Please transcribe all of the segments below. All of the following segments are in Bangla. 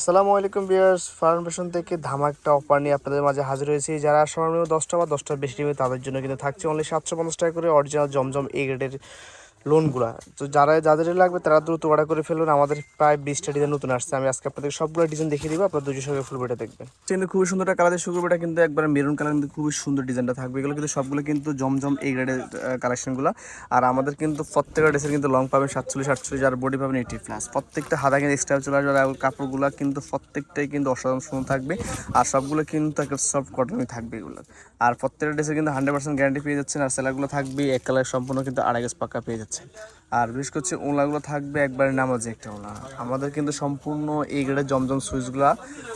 আসসালামু আলাইকুম বিয়ার্স ফার্মেশন থেকে ধামাকটা অফার নিয়ে আপনাদের মাঝে হাজির হয়েছি। যারা সর্বনিম্ন দশটা বা দশটার বেশি নেবে তাদের জন্য কিন্তু থাকছে অনলি সাতশো পঞ্চাশ টাকা করে অরিজিনাল জমজম এ গ্রেডের লোনগুলা তো যারা যাদের লাগবে তারা দ্রুত অর্ডার করে ফেলুন। আমাদের প্রায় বিশটা ডিজাইন নতুন আসছে। আমি আজকে আপনাদের সবগুলো ডিজাইন দেখিয়ে দিব। আপনার দুজন সঙ্গে ফুল দেখবেন। কিন্তু খুবই সুন্দর একটা কালার শুক্র বেটা কিন্তু একবার মেরুন কালার কিন্তু খুবই সুন্দর ডিজাইনটা থাকবে। এগুলো কিন্তু সবগুলো কিন্তু জমজম এই গ্রেডের কালেকশনগুলো আর আমাদের কিন্তু প্রত্যেকটা ড্রেসের কিন্তু লং পাবেন সাতচল্লিশ, আটচল্লিশ, আর বডি পাবেন এইটি প্লাস প্রত্যেকটা হাতা কিন্তু এক্সট্রা চলে আসবে। আর কাপড়গুলো কিন্তু প্রত্যেকটাই কিন্তু অসাধারণ সুন্দর থাকবে। আর সবগুলো কিন্তু একটা সফট কটনই থাকবে এগুলো। আর প্রত্যেকটা ড্রেসে কিন্তু হান্ড্রেড পার্সেন্ট গ্যারান্টি পেয়ে যাচ্ছেন। আর সেলারগুলো থাকবে এক কালার সম্পূর্ণ কিন্তু আড়াই পাক্কা পেয়ে যাচ্ছে আর বিশেষ করছে ওলাগুলো থাকবে একবারে নামাজে একটা ওলা। আমাদের কিন্তু সম্পূর্ণ এই গ্রেডের জমজম সুইচগুলো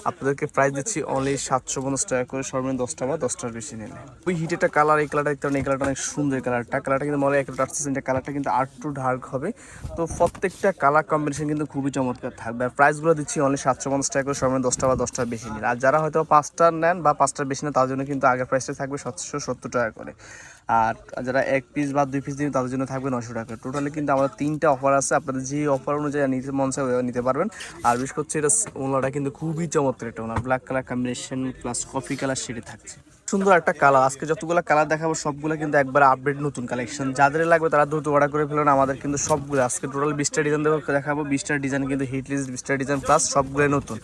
আপনাদেরকে প্রাইস দিচ্ছি অনলি সাতশো পঞ্চাশ টাকা করে, সর্বনিম্ন দশটা বা দশটার বেশি নিলে। ওই হিট একটা কালার এই কালারটা দেখতে পারেন এই কালারটা অনেক সুন্দর কালারটা কালারটা কিন্তু মনে একটা এটা কালারটা কিন্তু আর টু ডার্ক হবে। তো প্রত্যেকটা কালার কম্বিনেশন কিন্তু খুবই চমৎকার থাকবে। আর প্রাইসগুলো দিচ্ছি অনলি সাতশো পঞ্চাশ টাকা করে, সর্বনিম্ন দশটা বা দশটার বেশি নিলে। আর যারা হয়তো পাঁচটার নেন বা পাঁচটার বেশি নেন, তার জন্য কিন্তু আগের প্রাইসটা থাকবে সাতশো সত্তর টাকা করে। আর যারা এক পিস বা দুই পিস দিন তাদের জন্য থাকবে নশো টাকা। টোটালি কিন্তু আমাদের তিনটা অফার আছে আপনাদের যে অফার অনুযায়ী নিতে মন ওইভাবে নিতে পারবেন। আর বিশেষ করছে এটা ওনাটা কিন্তু খুবই চমৎকার একটা ওনার black colour combination plus coffee colour শেডে থাকছে। সুন্দর একটা কালার আজকে যতগুলো কালার দেখাবো, সবগুলো কিন্তু একবার আপডেট নতুন কালেকশন যাদের লাগবে তারা দ্রুত অর্ডার করে ফেলুন, আমাদের কিন্তু সবগুলো। আজকে টোটাল বিশটা ডিজাইন দেখাবো বিশটা ডিজাইন কিন্তু হিট লিস্ট বিশটা ডিজাইন প্লাস সবগুলোই নতুন।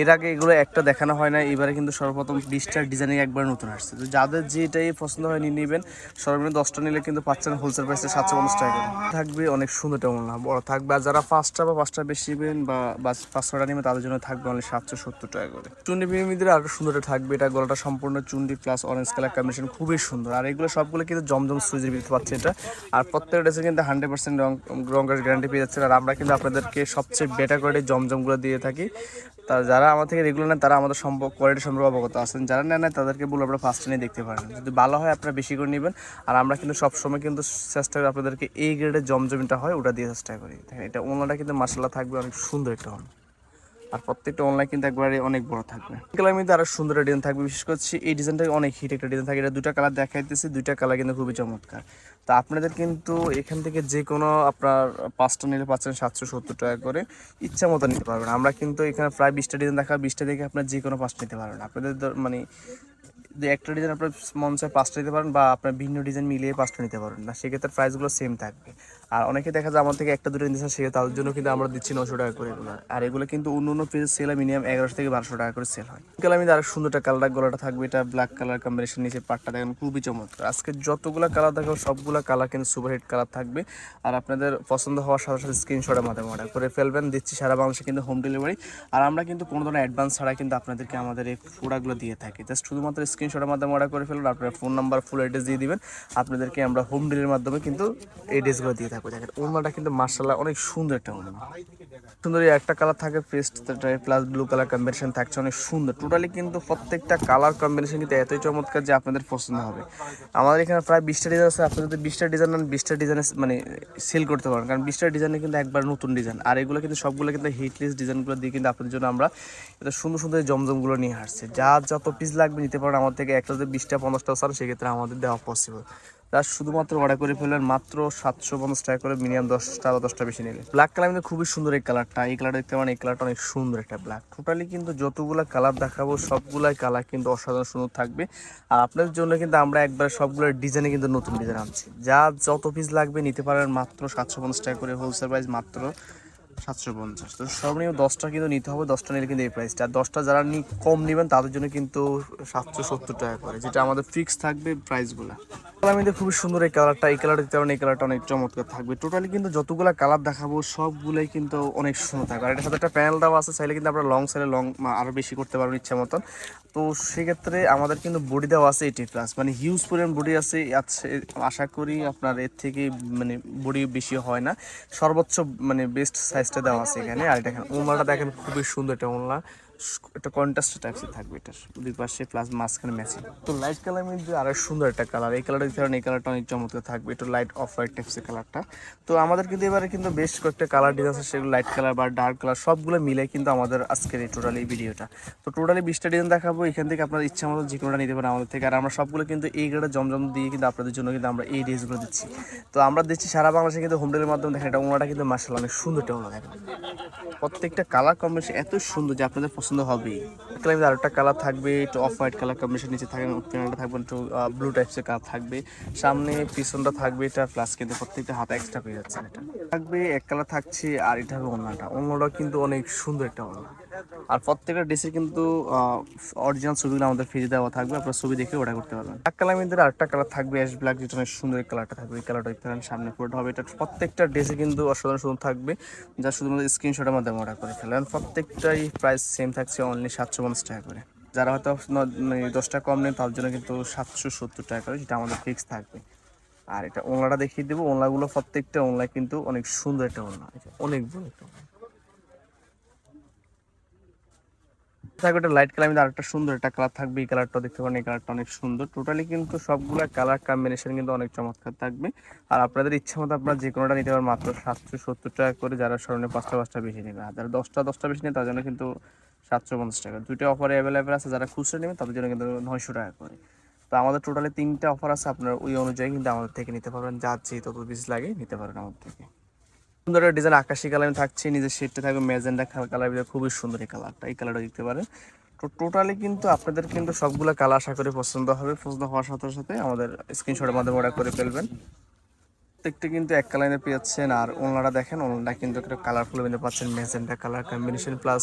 এর আগে এগুলো একটা দেখানো হয় না এবারে কিন্তু সর্বপ্রথম বিশটা ডিজাইনিং একবার নতুন আসছে। তো যাদের যেটাই পছন্দ হয় নিয়ে নেবেন, সর্বনিম্ন দশটা নিলে কিন্তু পাচ্ছেন হোলসেল প্রাইসে সাতশো পঞ্চাশ টাকা। থাকবে অনেক সুন্দর তেমন না, বড় থাকবে, আর যারা পাঁচটা বা পাঁচটা বেশি নেবেন বা পাঁচশোটা নেবেন, তাদের জন্য থাকবে অনেক সাতশো সত্তর টাকা করে। চুন্ডি প্রেমীদের আরও সুন্দর থাকবে, এটা গলাটা সম্পূর্ণ চুন্ডি প্লাস অরেঞ্জ কালার কম্বিনেশন খুবই সুন্দর। আর এগুলো সবগুলো কিন্তু জমজম সুইজের ভিতরে পাচ্ছে এটা। আর প্রত্যেকটা ড্রেসে কিন্তু হান্ড্রেড পার্সেন্ট রং রঙের গ্যারান্টি পেয়ে যাচ্ছে আর আমরা কিন্তু আপনাদেরকে সবচেয়ে বেটার করে জমজমগুলো দিয়ে থাকি। তা যারা আমার থেকে রেগুলার নেন তারা আমাদের সম্পর্ক কোয়ালিটি সম্পর্কে অবগত আছেন। যারা নেন তাদেরকে বলে আপনারা ফার্স্ট নিয়ে দেখতে পারেন। যদি ভালো হয়, আপনারা বেশি করে নেবেন। আর আমরা কিন্তু সবসময় কিন্তু চেষ্টা করি আপনাদেরকে এই গ্রেডের জমজমিটা হয়, ওটা দিয়ে চেষ্টা করি। দেখেন, এটা ওনাটা কিন্তু মাসাল্লাহ থাকবে অনেক সুন্দর একটা হন আর প্রত্যেকটা অনলাইন কিন্তু একবারে অনেক বড় থাকবে। কালার মধ্যে আরও সুন্দর ডিজাইন থাকবে। বিশেষ করছি এই ডিজাইনটা অনেক হিট একটা ডিজাইন থাকে। এটা দুটা কালার দেখাইতেছি। দুইটা কালার কিন্তু খুবই চমৎকার। তো আপনাদের কিন্তু এখান থেকে যে কোনো আপনার পাঁচটা নিলে পাচ্ছেন সাতশো সত্তর টাকা করে। ইচ্ছা মতো নিতে পারবেন। আমরা কিন্তু এখানে প্রায় বিশটা ডিজাইন দেখা বিশটা দেখে আপনার যে কোনো পাঁচটা নিতে পারবেন। আপনাদের মানে যে একটা ডিজাইন আপনার চায় পাঁচটা নিতে পারেন বা আপনার ভিন্ন ডিজাইন মিলিয়ে পাঁচটা নিতে পারেন না, সেক্ষেত্রে প্রাইসগুলো সেম থাকবে। আর অনেকে দেখা যায় আমার থেকে একটা দুটো নিতে চান সেক্ষেত্রে তাদের জন্য কিন্তু আমরা দিচ্ছি নশো টাকা করে এগুলো। আর এগুলো কিন্তু অন্য অন্য পেজ সেল মিনিমাম এগারোশো থেকে বারোশো টাকা করে সেল হয়। কালার আমি আরও সুন্দর একটা কালার গলাটা থাকবে, এটা ব্ল্যাক কালার কম্বিনেশন নিচে পাটটা দেখেন, খুবই চমৎকার। আজকে যতগুলো কালার দেখাবো, সবগুলো কালার কিন্তু সুপার হিট কালার থাকবে। আর আপনাদের পছন্দ হওয়ার সাথে সাথে স্ক্রিনশটের মাধ্যমে অর্ডার করে ফেলবেন, দিচ্ছি সারা বাংলাদেশে কিন্তু হোম ডেলিভারি আর আমরা কিন্তু কোনো ধরনের অ্যাডভান্স ছাড়া কিন্তু আপনাদেরকে আমাদের এই প্রোডাক্টগুলো দিয়ে থাকি। জাস্ট শুধুমাত্র স্ক্রিনশটের মাধ্যমে অর্ডার করে ফেলুন, আপনার ফোন নাম্বার ফুল অ্যাড্রেস দিয়ে দিবেন। আপনাদেরকে আমরা হোম ডেলিভারির মাধ্যমে কিন্তু এই ড্রেসগুলো দিয়ে থাকব দেখেন ওনাটা কিন্তু মার্শাল্লাহ অনেক সুন্দর একটা ওনা সুন্দর একটা কালার থাকে paste plus blue colour combination থাকছে, অনেক সুন্দর। টোটালি কিন্তু প্রত্যেকটা কালার কম্বিনেশন কিন্তু এতই চমৎকার যে আপনাদের পছন্দ হবে। আমাদের এখানে প্রায় বিশটা ডিজাইন আছে, আপনি যদি বিশটা ডিজাইন নেন, বিশটা ডিজাইনে মানে সেল করতে পারেন। কারণ বিশটা ডিজাইনে কিন্তু একবার নতুন ডিজাইন আর এগুলো কিন্তু সবগুলো কিন্তু হিটলেস ডিজাইনগুলো দিয়ে কিন্তু আপনাদের জন্য আমরা সুন্দর সুন্দর জমজমগুলো নিয়ে আসছে। যা যত পিস লাগবে নিতে পারেন আমার থেকে একটা যদি বিশটা, পঞ্চাশটা সার সেক্ষেত্রে আমাদের দেওয়া পসিবল তার শুধুমাত্র অর্ডার করে ফেলবেন মাত্র সাতশো পঞ্চাশ টাকা করে, মিনিমাম দশটা বা দশটা বেশি নিলে ব্ল্যাক কালার কিন্তু খুবই সুন্দর এই কালারটা এই কালার দেখতে পারেন, এই কালারটা অনেক সুন্দর একটা ব্ল্যাক টোটালি কিন্তু যতগুলো কালার দেখাবো, সবগুলাই কালার কিন্তু অসাধারণ সুন্দর থাকবে। আর আপনাদের জন্য কিন্তু আমরা একবার সবগুলো ডিজাইনে কিন্তু নতুন ডিজাইন আনছি। যা যত পিস লাগবে নিতে পারেন মাত্র সাতশো পঞ্চাশ টাকা করে হোলসেল প্রাইস মাত্র সাতশো পঞ্চাশ। তো সর্বনিম্ন দশটা কিন্তু নিতে হবে, দশটা নিলে কিন্তু এই প্রাইসটা আর দশটা যারা নি, কম নেবেন, তাদের জন্য কিন্তু সাতশো সত্তর টাকা করে, যেটা আমাদের ফিক্স থাকবে প্রাইসগুলো মধ্যে খুবই সুন্দর এই কালারটা এই কালারটা দিতে পারেন, এই কালারটা অনেক চমৎকার থাকবে। টোটালি কিন্তু যতগুলো কালার দেখাবো, সবগুলোই কিন্তু অনেক সুন্দর থাকবে। আর এটার সাথে একটা প্যানেল দেওয়া আছে, চাইলে কিন্তু আপনারা লং সাইডে লং আরও বেশি করতে পারবেন ইচ্ছা মতন। তো সেক্ষেত্রে আমাদের কিন্তু বডি দেওয়া আছে এইটি প্লাস মানে হিউজ পরিমাণ বডি আছে আশা করি আপনার এর থেকে মানে বডি বেশি হয় না। সর্বোচ্চ মানে বেস্ট সাইজটা দেওয়া আছে এখানে। আর দেখেন ওমলাটা দেখেন খুবই সুন্দর একটা ওমলা একটা কন্ট্রাস্ট টাইপসের থাকবে এটার। দুই পাশে প্লাস মাঝখানে ম্যাচিং তো লাইট কালার মধ্যে আরও সুন্দর একটা কালার এই কালারটা পারেন এই কালারটা অনেক চমৎকার থাকবে। একটু লাইট অফ হোয়াইট টাইপসের কালারটা তো আমাদের কিন্তু এবারে কিন্তু বেশ কয়েকটা কালার ডিজাইন আছে। সেগুলো লাইট কালার বা ডার্ক কালার সবগুলো মিলে কিন্তু আমাদের আজকের এই টোটাল এই ভিডিওটা তো টোটালি বিশটা ডিজাইন দেখাবো। এখান থেকে আপনার ইচ্ছা মতো যে কোনোটা নিতে পারেন আমাদের থেকে। আর আমরা সবগুলো কিন্তু এই গ্রেডের জমজম দিয়ে কিন্তু আপনাদের জন্য কিন্তু আমরা এই ড্রেসগুলো দিচ্ছি। তো আমরা দিচ্ছি সারা বাংলাদেশে কিন্তু হোম ডেলিভারির মাধ্যমে দেখেন এটা ওনাটা কিন্তু মার্শাল অনেক সুন্দর ওনা দেখেন প্রত্যেকটা কালার কম্বিনেশন এত সুন্দর যে আপনাদের পছন্দ হবেই কালার আরেকটা কালার থাকবে, একটু অফ হোয়াইট কালার কম্বিনেশন নিচে থাকবে প্যানেলটা থাকবে, একটু ব্লু টাইপসের কালার থাকবে। সামনে পিছনটা থাকবে এটা প্লাস কিন্তু প্রত্যেকটা হাত এক্সট্রা পেয়ে যাচ্ছে। এটা থাকবে, এক কালার থাকছে আর এটা হবে অন্যটা অন্যটা কিন্তু অনেক সুন্দর একটা অন্য আর প্রত্যেকটা ড্রেসের কিন্তু অরিজিনাল ছবিগুলো আমাদের ফ্রিজে দেওয়া থাকবে, আপনার ছবি দেখে ওটা করতে পারবেন। কালার মধ্যে আরেকটা কালার থাকবে অ্যাশ ব্ল্যাক যেটা অনেক সুন্দর কালারটা থাকবে, এই কালারটা দেখতে সামনে পুরোটা হবে। এটা প্রত্যেকটা ড্রেসে কিন্তু অসাধারণ সুন্দর থাকবে, যা শুধুমাত্র স্ক্রিনশটের মাধ্যমে অর্ডার করে ফেলেন প্রত্যেকটাই প্রাইস সেম থাকছে অনলি সাতশো পঞ্চাশ টাকা করে। যারা হয়তো মানে দশটা কম নেন তার জন্য কিন্তু সাতশো সত্তর টাকা করে, যেটা আমাদের ফিক্স থাকবে। আর এটা ওনলাটা দেখিয়ে দেবো ওনলাগুলো প্রত্যেকটা ওনলা কিন্তু অনেক সুন্দর একটা ওনলা অনেক বড় একটা ওনলা। থাকবে একটা লাইট কালার আরেকটা সুন্দর একটা কালার থাকবে, এই কালারটা দেখতে পারেন, এই কালারটা অনেক সুন্দর। টোটালি কিন্তু সবগুলা কালার কম্বিনেশন কিন্তু অনেক চমৎকার থাকবে। আর আপনাদের ইচ্ছা মতো আপনারা যে কোনোটা নিতে পারেন, মাত্র সাতশো সত্তর টাকা করে যারা স্মরণে পাঁচটা পাঁচটা বেশি নেবে। আর যারা দশটা দশটা বেশি নেবে তার জন্য কিন্তু সাতশো পঞ্চাশ টাকা। দুইটা অফারে অ্যাভেলেবেল আছে, যারা খুচরা নেবে, তাদের জন্য কিন্তু নয়শো টাকা করে। তো আমাদের টোটালি তিনটা অফার আছে, আপনার ওই অনুযায়ী কিন্তু আমাদের থেকে নিতে পারবেন, যা যে তত পিস লাগে নিতে পারেন আমাদের থেকে। সুন্দর ডিজাইন আকাশি কালার থাকছে, নিজের শেডটা থাকবে ম্যাজেন্ডা কালার ভিতরে খুবই সুন্দর এই কালারটা এই কালারটা দেখতে পারেন। তো টোটালি কিন্তু আপনাদের কিন্তু সবগুলো কালার আশা করি পছন্দ হবে। পছন্দ হওয়ার সাথে সাথে আমাদের স্ক্রিনশটের মাধ্যমে অর্ডার করে ফেলবেন। প্রত্যেকটা কিন্তু এক কালারে পেয়েছেন, আর ওনারা দেখেন, ওনারা কিন্তু একটা কালারফুল কিন্তু পাচ্ছেন ম্যাজেন্ডা কালার কম্বিনেশন প্লাস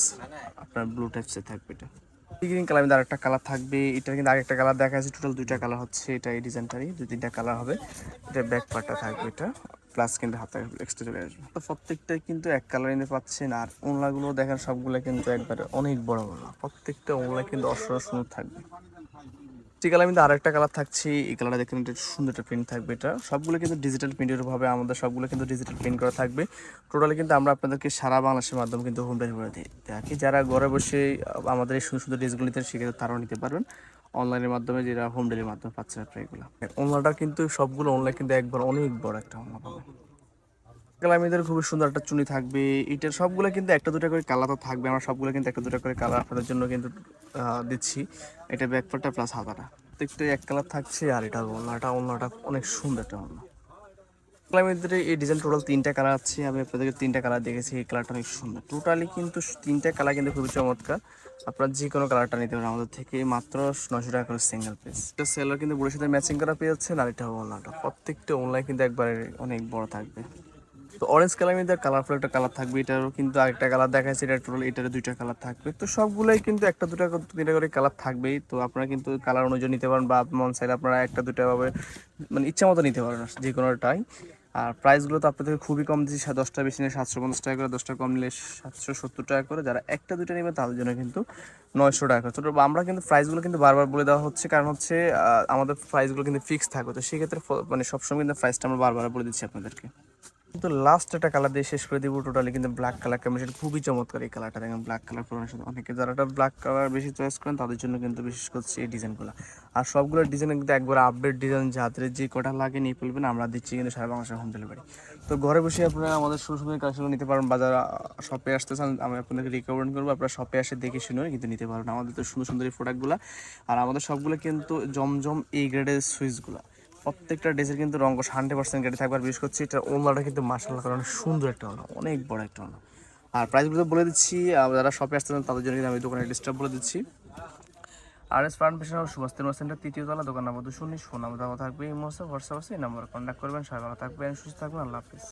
আপনার ব্লু টাইপসের থাকবে এটা। গ্রিন কালার মধ্যে আরেকটা কালার থাকবে এটা কিন্তু আরেকটা কালার দেখা যাচ্ছে টোটাল দুইটা কালার হচ্ছে, এটা এই ডিজাইনটারই দুই তিনটা কালার হবে। এটা ব্যাক পার্টটা থাকবে এটা। প্লাস কিন্তু হাতে এক্সট্রা চলে আসবে। তো প্রত্যেকটাই কিন্তু এক কালার নিতে পাচ্ছেন আর ওনলাগুলো দেখেন সবগুলো কিন্তু একবারে অনেক বড় বড়। প্রত্যেকটা ওনলা কিন্তু অসরা সুন্দর থাকবে। ঠিক কালার কিন্তু আরেকটা কালার থাকছে, এই কালারটা দেখেন, এটা সুন্দর একটা প্রিন্ট থাকবে এটা। সবগুলো কিন্তু ডিজিটাল প্রিন্টের ভাবে আমাদের সবগুলো কিন্তু ডিজিটাল প্রিন্ট করা থাকবে। টোটালি কিন্তু আমরা আপনাদেরকে সারা বাংলাদেশের মাধ্যমে কিন্তু হোম ডেলিভারি দিই থাকি। যারা ঘরে বসে আমাদের এই সুন্দর সুন্দর ড্রেসগুলো নিতে সেক্ষেত্রে তারাও নিতে পারবেন। অনলাইনের মাধ্যমে যেটা হোম ডেলিভারির মাধ্যমে পাচ্ছেন আপনারা এগুলো। অনলাইনটা কিন্তু সবগুলো অনলাইন কিন্তু একবার অনেক বড় একটা ওনলা পাবে। কালামিদের খুবই সুন্দর একটা চুনি থাকবে এটার সবগুলো কিন্তু একটা দুটা করে কালার তো থাকবে, আমরা সবগুলো কিন্তু একটা দুটা করে কালার আপনাদের জন্য কিন্তু দিচ্ছি। এটা ব্যাকপারটা প্লাস হাতাটা। প্রত্যেকটা এক কালার থাকছে আর এটা ওনাটা ওনাটা অনেক সুন্দর একটা ওনা কালামিদের এই ডিজাইন টোটাল তিনটা কালার আছে। আমি আপনাদেরকে তিনটা কালার দেখেছি, এই কালারটা অনেক সুন্দর। টোটালি কিন্তু তিনটা কালার কিন্তু খুবই চমৎকার। আপনারা যে কোনো কালারটা নিতে পারেন আমাদের থেকে মাত্র নশো টাকা করে সিঙ্গেল পিস এটা সেলার কিন্তু বুড়ির সাথে ম্যাচিং করা পেয়েছেন, আর এটা ওনাটা প্রত্যেকটা অনলাইন কিন্তু একবারে অনেক বড় থাকবে। তো অরেঞ্জ কালার মধ্যে কালারফুল একটা কালার থাকবে। এটারও কিন্তু আরেকটা কালার দেখাচ্ছে এটা টোটাল এটারও দুইটা কালার থাকবে। তো সবগুলোই কিন্তু একটা দুটা তিনটা করে কালার থাকবেই। তো আপনারা কিন্তু কালার অনুযায়ী নিতে পারেন বা মন চাইলে আপনারা একটা দুটা ভাবে মানে ইচ্ছা মতো নিতে পারেন যে কোনোটাই আর প্রাইসগুলো তো আপনাদেরকে খুবই কম দিচ্ছি দশটা বেশি নিলে সাতশো পঞ্চাশ টাকা করে, দশটা কম নিলে সাতশো সত্তর টাকা করে। যারা একটা দুটো নেবে তাদের জন্য কিন্তু নয়শো টাকা। তো আমরা কিন্তু প্রাইসগুলো কিন্তু বারবার বলে দেওয়া হচ্ছে, কারণ হচ্ছে আমাদের প্রাইসগুলো কিন্তু ফিক্স থাকবে তো সেক্ষেত্রে মানে সবসময় কিন্তু প্রাইসটা আমরা বারবার বলে দিচ্ছি আপনাদেরকে। কিন্তু লাস্ট একটা কালার দিয়ে শেষ করে দিব টোটালি কিন্তু ব্ল্যাক কালার কম্বিনেশন খুবই চমৎকার এই কালারটা দেখেন ব্ল্যাক কালার কম্বিনেশন অনেকে যারা ব্ল্যাক কালার বেশি চয়েস করেন, তাদের জন্য কিন্তু বিশেষ করছি এই ডিজাইনগুলো আর সবগুলো ডিজাইন কিন্তু একবার আপডেট ডিজাইন যাদের যে কটা লাগে নিয়ে ফেলবেন, আমরা দিচ্ছি কিন্তু সারা বাংলাদেশের হোম ডেলিভারি তো ঘরে বসে আপনারা আমাদের সুন্দর সুন্দর কালেকশন নিতে পারেন বাজার শপে আসতে চান, আমি আপনাদেরকে রিকমেন্ড করব, আপনারা শপে আসে দেখে শুনে কিন্তু নিতে পারবেন আমাদের তো সুন্দর সুন্দর এই প্রোডাক্টগুলো আর আমাদের সবগুলো কিন্তু জমজম এই গ্রেডের সুইচগুলো প্রত্যেকটা ড্রেসের কিন্তু রঙ হান্ড্রেড পার্সেন্ট গেটে থাকবে। আর বিশেষ করছি এটা ওনাটা কিন্তু মার্শাল্লাহ কারণ সুন্দর একটা ওনা অনেক বড় একটা ওনা আর প্রাইসগুলো বলে দিচ্ছি যারা শপে আসতে চান তাদের জন্য আমি দোকানে ডিস্টার্ব বলে দিচ্ছি। আর এস ফার্ম পেশন সুভাষ তিনমা সেন্টার তৃতীয় তলা, দোকান নাম্বার দুশো উনিশ ফোন নাম্বার থাকবে এই মহসা হোয়াটসঅ্যাপ আছে, এই নাম্বার কন্ট্যাক্ট করবেন, সবাই ভালো থাকবেন, সুস্থ থাকবেন, আল্লাহ হাফিজ।